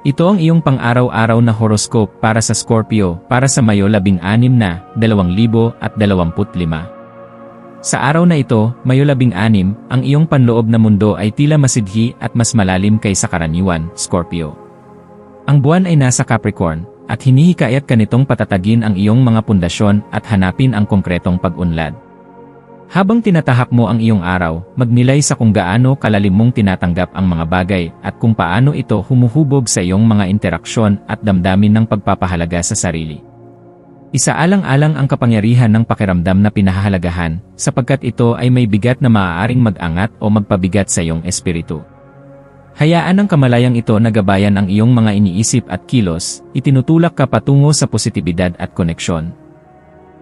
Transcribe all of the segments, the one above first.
Ito ang iyong pang-araw-araw na horoscope para sa Scorpio para sa Mayo 16 na 2025. Sa araw na ito, Mayo 16, ang iyong panloob na mundo ay tila masidhi at mas malalim kaysa karaniwan, Scorpio. Ang buwan ay nasa Capricorn, at hinihikayat ka nitong patatagin ang iyong mga pundasyon at hanapin ang konkretong pag-unlad. Habang tinatahak mo ang iyong araw, magnilay sa kung gaano kalalim mong tinatanggap ang mga bagay at kung paano ito humuhubog sa iyong mga interaksyon at damdamin ng pagpapahalaga sa sarili. Isaalang-alang ang kapangyarihan ng pakiramdam na pinahahalagahan, sapagkat ito ay may bigat na maaaring mag-angat o magpabigat sa iyong espiritu. Hayaan ang kamalayang ito na gabayan ang iyong mga iniisip at kilos, itinutulak ka patungo sa positibidad at koneksyon.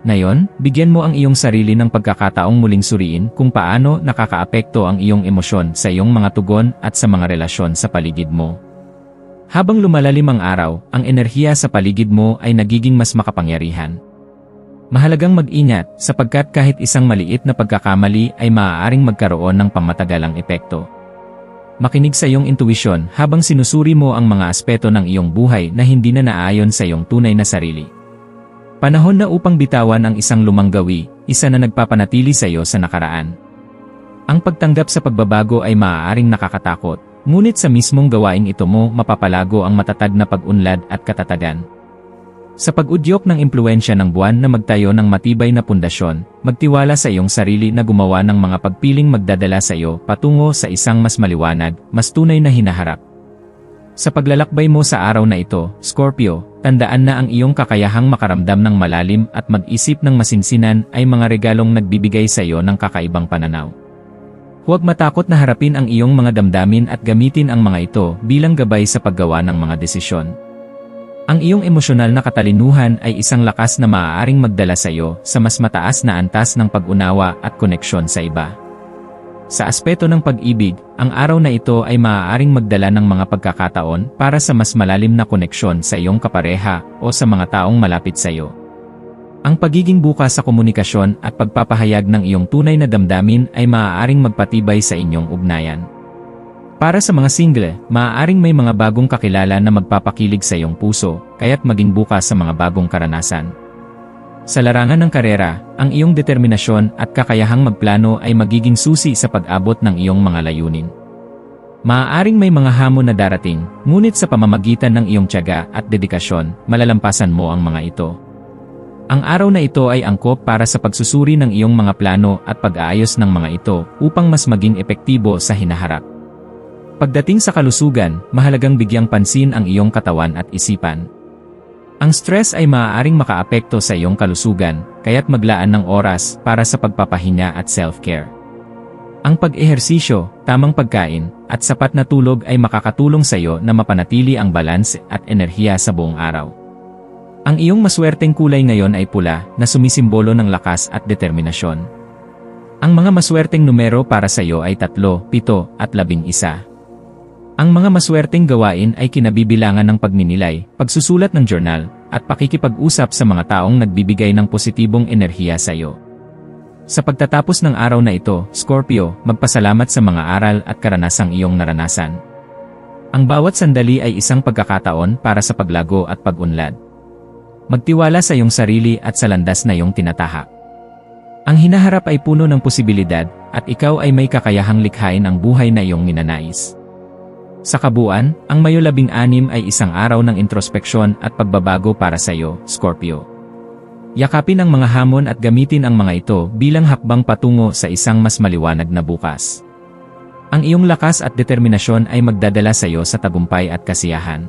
Ngayon, bigyan mo ang iyong sarili ng pagkakataong muling suriin kung paano nakakaapekto ang iyong emosyon sa iyong mga tugon at sa mga relasyon sa paligid mo. Habang lumalalim ang araw, ang enerhiya sa paligid mo ay nagiging mas makapangyarihan. Mahalagang mag-ingat sapagkat kahit isang maliit na pagkakamali ay maaaring magkaroon ng pamatagalang epekto. Makinig sa iyong intuisyon habang sinusuri mo ang mga aspeto ng iyong buhay na hindi na naayon sa iyong tunay na sarili. Panahon na upang bitawan ang isang lumang gawi, isa na nagpapanatili sa iyo sa nakaraan. Ang pagtanggap sa pagbabago ay maaaring nakakatakot, ngunit sa mismong gawaing ito mo mapapalago ang matatag na pag-unlad at katatagan. Sa pag-udyok ng impluensya ng buwan na magtayo ng matibay na pundasyon, magtiwala sa iyong sarili na gumawa ng mga pagpiling magdadala sa iyo patungo sa isang mas maliwanag, mas tunay na hinaharap. Sa paglalakbay mo sa araw na ito, Scorpio, tandaan na ang iyong kakayahang makaramdam ng malalim at mag-isip ng masinsinan ay mga regalong nagbibigay sa iyo ng kakaibang pananaw. Huwag matakot na harapin ang iyong mga damdamin at gamitin ang mga ito bilang gabay sa paggawa ng mga desisyon. Ang iyong emosyonal na katalinuhan ay isang lakas na maaaring magdala sa iyo sa mas mataas na antas ng pag-unawa at koneksyon sa iba. Sa aspeto ng pag-ibig, ang araw na ito ay maaaring magdala ng mga pagkakataon para sa mas malalim na koneksyon sa iyong kapareha o sa mga taong malapit sa iyo. Ang pagiging bukas sa komunikasyon at pagpapahayag ng iyong tunay na damdamin ay maaaring magpatibay sa inyong ugnayan. Para sa mga single, maaaring may mga bagong kakilala na magpapakilig sa iyong puso, kaya't maging bukas sa mga bagong karanasan. Sa larangan ng karera, ang iyong determinasyon at kakayahang magplano ay magiging susi sa pag-abot ng iyong mga layunin. Maaaring may mga hamon na darating, ngunit sa pamamagitan ng iyong tiyaga at dedikasyon, malalampasan mo ang mga ito. Ang araw na ito ay angkop para sa pagsusuri ng iyong mga plano at pag-aayos ng mga ito upang mas maging epektibo sa hinaharap. Pagdating sa kalusugan, mahalagang bigyang pansin ang iyong katawan at isipan. Ang stress ay maaaring makaapekto sa iyong kalusugan, kaya't maglaan ng oras para sa pagpapahinga at self-care. Ang pag-ehersisyo, tamang pagkain, at sapat na tulog ay makakatulong sa iyo na mapanatili ang balanse at enerhiya sa buong araw. Ang iyong maswerteng kulay ngayon ay pula na sumisimbolo ng lakas at determinasyon. Ang mga maswerteng numero para sa iyo ay 3, 7, at 11. Ang mga maswerteng gawain ay kinabibilangan ng pagninilay, pagsusulat ng journal, at pakikipag-usap sa mga taong nagbibigay ng positibong enerhiya sa iyo. Sa pagtatapos ng araw na ito, Scorpio, magpasalamat sa mga aral at karanasang iyong naranasan. Ang bawat sandali ay isang pagkakataon para sa paglago at pag-unlad. Magtiwala sa iyong sarili at sa landas na iyong tinatahak. Ang hinaharap ay puno ng posibilidad, at ikaw ay may kakayahang likhain ang buhay na iyong ninanais. Sa kabuuan, ang Mayo 16 ay isang araw ng introspeksyon at pagbabago para sa iyo, Scorpio. Yakapin ang mga hamon at gamitin ang mga ito bilang hakbang patungo sa isang mas maliwanag na bukas. Ang iyong lakas at determinasyon ay magdadala sa iyo sa tagumpay at kasiyahan.